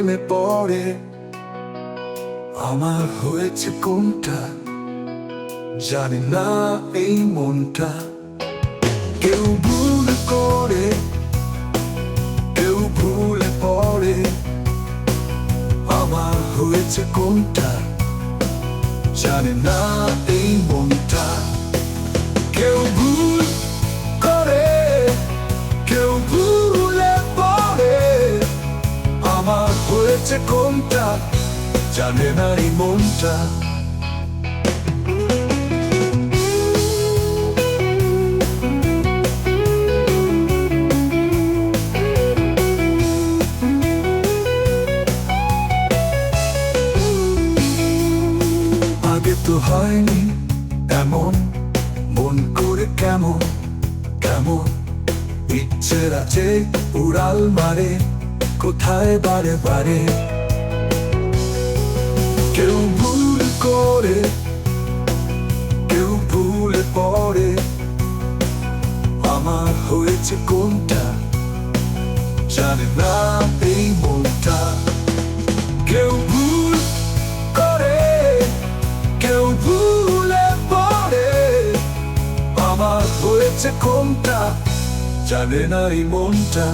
প্রেমে পড়ে। আমার হয়েছে কোনটা? জানি না এই মনটা। কেউ ভুল করে, কেউ ভুল পড়ে। আমার হয়েছে কোনটা? জানি না এই মনটা। হয়েছে কোনটা? জানে না এই মনটা। হয়নি এমন, মন করে কেমন কেমন? ইচ্ছের আছে উড়াল মারে। কোথায় বারে বারে? কেউ ভুল করে, কেউ ভুলে পড়ে আমার হয়েছে কোনটা? জানে না এই মনটা। কেউ ভুল করে, কেউ ভুলে পড়ে আমার হয়েছে কোনটা? জানে না এই মনটা।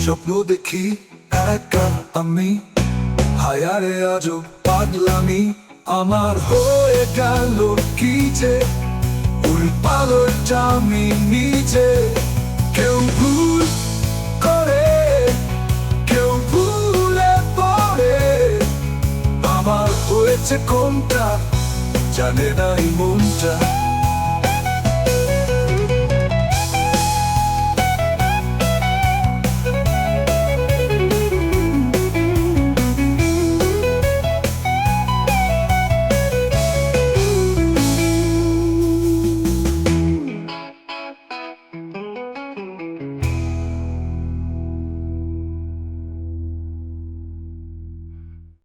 স্বপ্ন দেখি একা আমি। হায়ারে পাগলামি। আমার হয়ে গেল কি যে? আমি নিজে কেউ ভুল করে, কেউ ভুলে পড়ে। আমার হয়েছে কোনটা? জানে না এই মনটা।